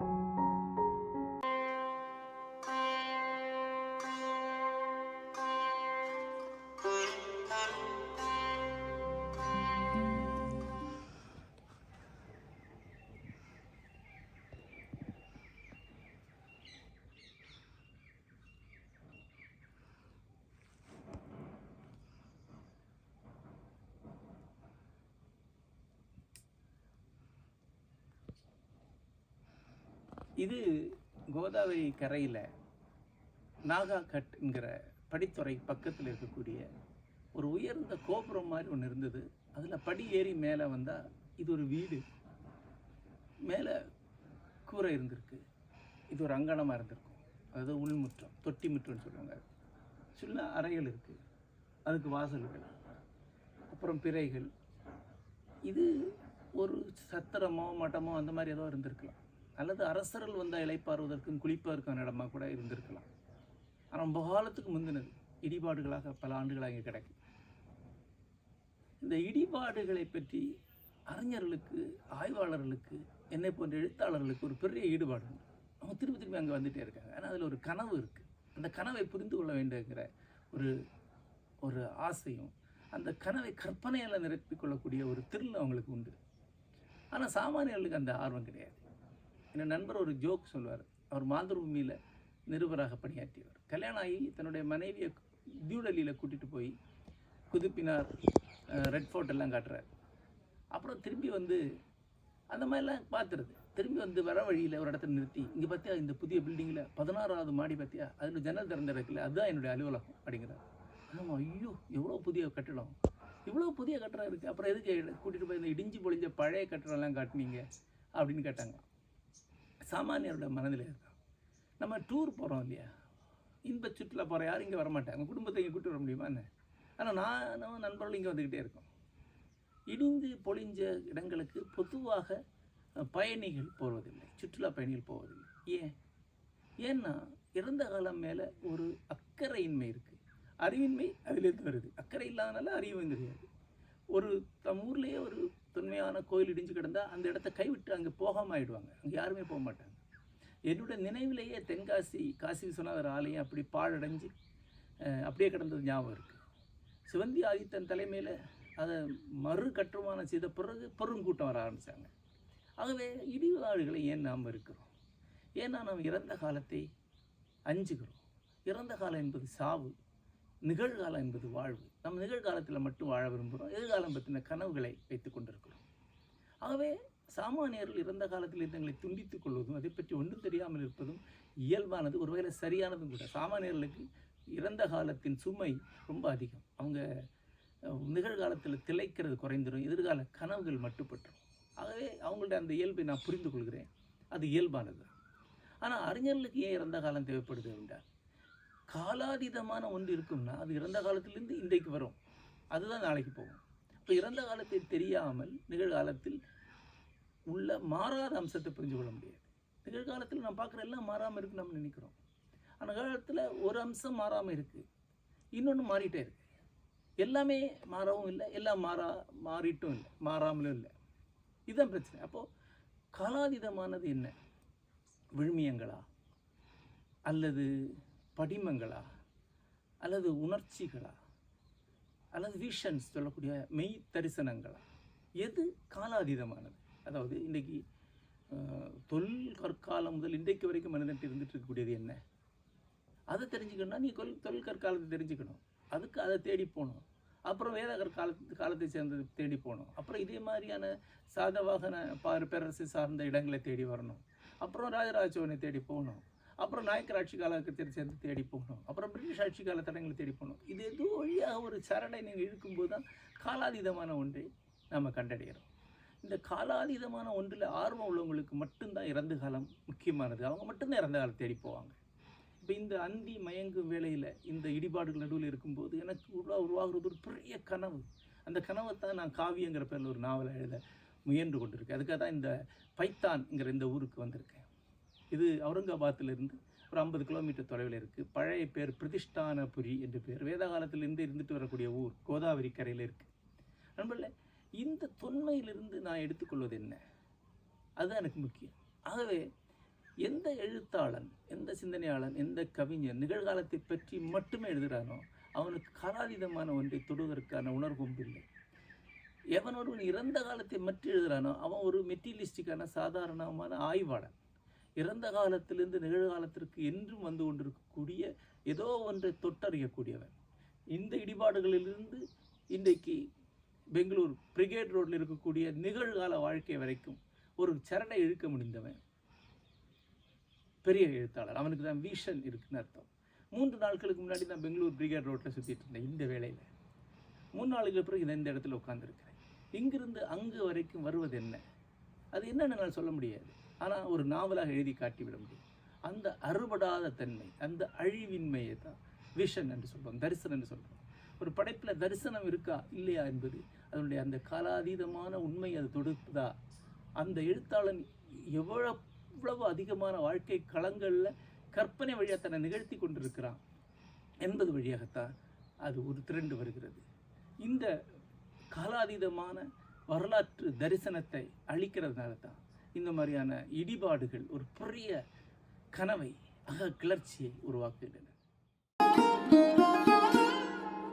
you இது கோதாவரி கரையில் நாகாகட்ங்கிற படித்துறை பக்கத்தில் இருக்கக்கூடிய ஒரு உயர்ந்த கோபுரம் மாதிரி ஒன்று இருந்தது. அதில் படி ஏறி மேலே வந்தால் இது ஒரு வீடு. மேலே கூரை இருந்திருக்கு. இது ஒரு அங்கணமாக இருந்திருக்கும். அதாவது உள்முற்றம் தொட்டி முற்றம்னு சொல்லுவாங்க. சின்ன அறைகள் இருக்குது அதுக்கு வாசல்கள் அப்புறம் பிறைகள். இது ஒரு சத்திரமோ மட்டமோ அந்த மாதிரி ஏதோ இருந்திருக்கலாம். அல்லது அரசர்கள் வந்தால் இலைப்பாறுவதற்கும் குளிப்பதற்கான இடமா கூட இருந்திருக்கலாம். ஆனால் ரொம்ப காலத்துக்கு முந்தினது. இடிபாடுகளாக பல ஆண்டுகளாக இங்கே கிடைக்கும் இந்த இடிபாடுகளை பற்றி அறிஞர்களுக்கு ஆய்வாளர்களுக்கு என்னை போன்ற எழுத்தாளர்களுக்கு ஒரு பெரிய ஈடுபாடு உண்டு. அவங்க திரும்பி திரும்பி அங்கே வந்துகிட்டே இருக்காங்க. ஆனால் அதில் ஒரு கனவு இருக்குது அந்த கனவை புரிந்து கொள்ள வேண்டுங்கிற ஒரு ஒரு ஆசையும் அந்த கனவை கற்பனையால் நிரப்பிக் கொள்ளக்கூடிய ஒரு திரில் அவங்களுக்கு உண்டு. ஆனால் சாமானியர்களுக்கு அந்த ஆர்வம் கிடையாது. என் நண்பர் ஒரு ஜோக் சொல்வார் அவர் மாதபூமியில் நிருபராக பணியாற்றியவர். கல்யாணம் ஆகி தன்னுடைய மனைவியை நியூடெல்லியில் கூட்டிகிட்டு போய் குதுப்பினார் ரெட் ஃபோர்ட் எல்லாம் காட்டுறார். அப்புறம் திரும்பி வந்து அந்த மாதிரிலாம் பார்த்துருது. திரும்பி வந்து வர வழியில் ஒரு இடத்துல நிறுத்தி இங்கே பார்த்தியா இந்த புதிய பில்டிங்கில் பதினாறாவது மாடி பார்த்தியா அதில் ஜன்னல் திறந்துருக்குல்ல அதுதான் என்னுடைய அலுவலகம் அப்படிங்கிறார். ஆமாம் ஐயோ எவ்வளோ புதிய கட்டிடம். இவ்வளோ புதிய கட்டடம் இருக்குது அப்புறம் எதுக்கு கூட்டிகிட்டு போய் இந்த இடிஞ்சு பொழிஞ்ச பழைய கட்டடம்லாம் காட்டுனீங்க அப்படின்னு கேட்டாங்க சாமானியரோட மனதில் இருக்கும் நம்ம டூர் போகிறோம் இல்லையா? இன்ப சுற்றுலா போகிற யாரும் இங்கே வரமாட்டாங்க. குடும்பத்தை இங்கே கூட்டு வர முடியுமான்னு ஆனால் நானும் நண்பர்களும் இங்கே வந்துக்கிட்டே இருக்கோம். இடிந்து பொழிஞ்ச இடங்களுக்கு பொதுவாக பயணிகள் போவதில்லை. சுற்றுலா பயணிகள் போவதில்லை. ஏன்? ஏன்னா இறந்த காலம் மேலே ஒரு அக்கறையின்மை இருக்குது அறிவின்மை அதிலேருந்து வருது. அக்கறை இல்லாதனால அறிவும் தெரியாது. ஒரு தம் ஊர்லேயே ஒரு தொன்மையான கோயில் இடிஞ்சு கிடந்தால் அந்த இடத்த கைவிட்டு அங்கே போகாமல் ஆயிடுவாங்க. அங்கே யாருமே போக மாட்டாங்க. என்னோட நினைவிலேயே தென்காசி காசி விஸ்வநாதர் ஆலயம் அப்படி பாழடைஞ்சு அப்படியே கிடந்தது ஞாபகம் இருக்குது சிவந்தி ஆதித்தன் தலைமையில் அதை மறு கட்டுமானம் செய்த பிறகு பெருங்கூட்டம் வர ஆரம்பித்தாங்க ஆகவே இடிவாடுகளை ஏன் நாம் இருக்கிறோம்? ஏன்னா நாம் இறந்த காலத்தை அஞ்சுகிறோம். இறந்த காலம் என்பது சாவு. நிகழ்காலம் என்பது வாழ்வு. நம்ம நிகழ்காலத்தில் மட்டும் வாழ விரும்புகிறோம் எதிர்காலம் பற்றின கனவுகளை வைத்து கொண்டிருக்கிறோம். ஆகவே சாமானியர்கள் இறந்த காலத்தில் இருந்தங்களை துண்டித்துக் கொள்வதும் அதை பற்றி ஒன்றும் தெரியாமல் இருப்பதும் இயல்பானது ஒருவேளை சரியானதும் கூட. சாமானியர்களுக்கு இறந்த காலத்தின் சுமை ரொம்ப அதிகம். அவங்க நிகழ்காலத்தில் திளைக்கிறது குறைந்துடும் எதிர்கால கனவுகள் மட்டுப்பட்டுரும். ஆகவே அவங்களுடைய அந்த இயல்பை நான் புரிந்து கொள்கிறேன் அது இயல்பானது ஆனால் அறிஞர்களுக்கு ஏன் இறந்த காலம் தேவைப்படுது என்றால் காலாதீதமான ஒன்று இருக்கும்னா அது இறந்த காலத்திலிருந்து இன்றைக்கு வரும். அதுதான் நாளைக்கு போகும். இப்போ இறந்த காலத்தை தெரியாமல் நிகழ்காலத்தில் உள்ள மாறாத அம்சத்தை புரிஞ்சு கொள்ள முடியாது. நிகழ்காலத்தில் நம்ம பார்க்குற எல்லாம் மாறாமல் இருக்குன்னு நம்ம நினைக்கிறோம். ஆனால் காலத்தில் ஒரு அம்சம் மாறாமல் இருக்குது இன்னொன்று மாறிட்டே இருக்கு. எல்லாமே மாறவும் இல்லை எல்லாம் மாறா மாறிட்டும் இல்லை மாறாமலும் இல்லை. இதுதான் பிரச்சனை. அப்போது காலாதீதமானது என்ன? விழுமியங்களா? அல்லது படிமங்களா அல்லது உணர்ச்சிகளா அல்லது விஷன்ஸ் சொல்லக்கூடிய மெய் தரிசனங்களா எது காலாதீதமானது? அதாவது இன்றைக்கி தொல் கற்காலம் முதல் இன்றைக்கு வரைக்கும் மனிதன்ட்டு இருந்துட்டு இருக்கக்கூடியது என்ன? அதை தெரிஞ்சுக்கணும்னா நீ கொல் தொல் கற்காலத்தை தெரிஞ்சுக்கணும். அதுக்கு அதை தேடி போகணும். அப்புறம் வேதகர் காலத்து காலத்தை சேர்ந்தது தேடி போகணும். அப்புறம் இதே மாதிரியான சாதவாகன பாரு பேரரசு சார்ந்த இடங்களை தேடி வரணும். அப்புறம் ராஜராஜ சோழனை தேடி போகணும். அப்புறம் நாயக்கர் ஆட்சி காலத்தை சேர்ந்து தேடி போகணும். அப்புறம் பிரிட்டிஷ் ஆட்சி கால தடங்களை தேடி போகணும். இது ஏதோ வழியாக ஒரு சரணை நீங்கள் இழுக்கும்போது தான் காலாதீதமான ஒன்றை நம்ம கண்டடைகிறோம். இந்த காலாதீதமான ஒன்றில் ஆர்வம் உள்ளவங்களுக்கு மட்டும்தான் இறந்த காலம் முக்கியமானது. அவங்க மட்டும்தான் இறந்த காலம் தேடி போவாங்க. இப்போ இந்த அந்தி மயங்கும் வேலையில் இந்த இடிபாடுகள் நடுவில் இருக்கும்போது எனக்கு உருவா உருவாகிறது ஒரு பெரிய கனவு. அந்த கனவை தான் நான் காவியங்கிற பேரில் ஒரு நாவலை எழுத முயன்று கொண்டிருக்கேன். அதுக்காக தான் இந்த பைத்தான்ங்கிற இந்த ஊருக்கு வந்திருக்கேன். இது அவுரங்காபாத்திலிருந்து ஒரு ஐம்பது கிலோமீட்டர் தொலைவில் இருக்குது பழைய பேர் பிரதிஷ்டானபுரி என்று பேர். வேத காலத்திலிருந்து இருந்துட்டு வரக்கூடிய ஊர் கோதாவரி கரையில் இருக்குது நண்பர்களே இந்த தொன்மையிலிருந்து நான் எடுத்துக்கொள்வது என்ன? அதுதான் எனக்கு முக்கியம். ஆகவே எந்த எழுத்தாளன் எந்த சிந்தனையாளன் எந்த கவிஞன் நிகழ்காலத்தை பற்றி மட்டுமே எழுதுகிறானோ அவனுக்கு கராதீதமான ஒன்றை தொடுவதற்கான உணர்வும் இல்லை. எவன் ஒருவன் இறந்த காலத்தை மற்றி எழுதுகிறானோ அவன் ஒரு மெட்டீரியலிஸ்டிக்கான சாதாரணமான ஆய்வாளன். இறந்த காலத்திலிருந்து நிகழ்காலத்திற்கு என்றும் வந்து கொண்டிருக்கக்கூடிய ஏதோ ஒன்றை தொட்டறியக்கூடியவன். இந்த இடிபாடுகளிலிருந்து இன்றைக்கு பெங்களூர் பிரிகேட் ரோட்டில் இருக்கக்கூடிய நிகழ்கால வாழ்க்கை வரைக்கும் ஒரு சரணை இழுக்க முடிந்தவன். பெரிய எழுத்தாளர். அவனுக்கு தான் விஷன் இருக்குன்னு அர்த்தம். மூன்று நாட்களுக்கு முன்னாடி நான் பெங்களூர் பிரிகேட் ரோட்டில் சுற்றிட்டு இருந்தேன் இந்த வேளையில். மூணு நாளுக்கு பிறகு நான் இந்த இடத்துல உட்காந்துருக்கிறேன் இங்கிருந்து அங்கு வரைக்கும் வருவது என்ன? அது என்னென்னு நான் சொல்ல முடியாது. ஆனால் ஒரு நாவலாக எழுதி காட்டிவிட முடியும். அந்த அறுபடாத தன்மை அந்த அழிவின்மையை தான் விஷன் என்று சொல்கிறோம் தரிசனம் என்று சொல்கிறோம் ஒரு படைப்பில் தரிசனம் இருக்கா இல்லையா என்பது அதனுடைய அந்த காலாதீதமான உண்மை அது தொடுப்பதா அந்த எழுத்தாளன் எவ்வளவு எவ்வளவு அதிகமான வாழ்க்கை களங்களில் கற்பனை வழியாக தன்னை நிகழ்த்தி கொண்டிருக்கிறான் என்பது வழியாகத்தான் அது ஒரு திரண்டு வருகிறது. இந்த காலாதீதமான வரலாற்று தரிசனத்தை அளிக்கிறதுனால தான் இந்த மாதிரியான இடிபாடுகள் ஒரு பெரிய கனவை அக கிளர்ச்சியை உருவாக்குகின்றன.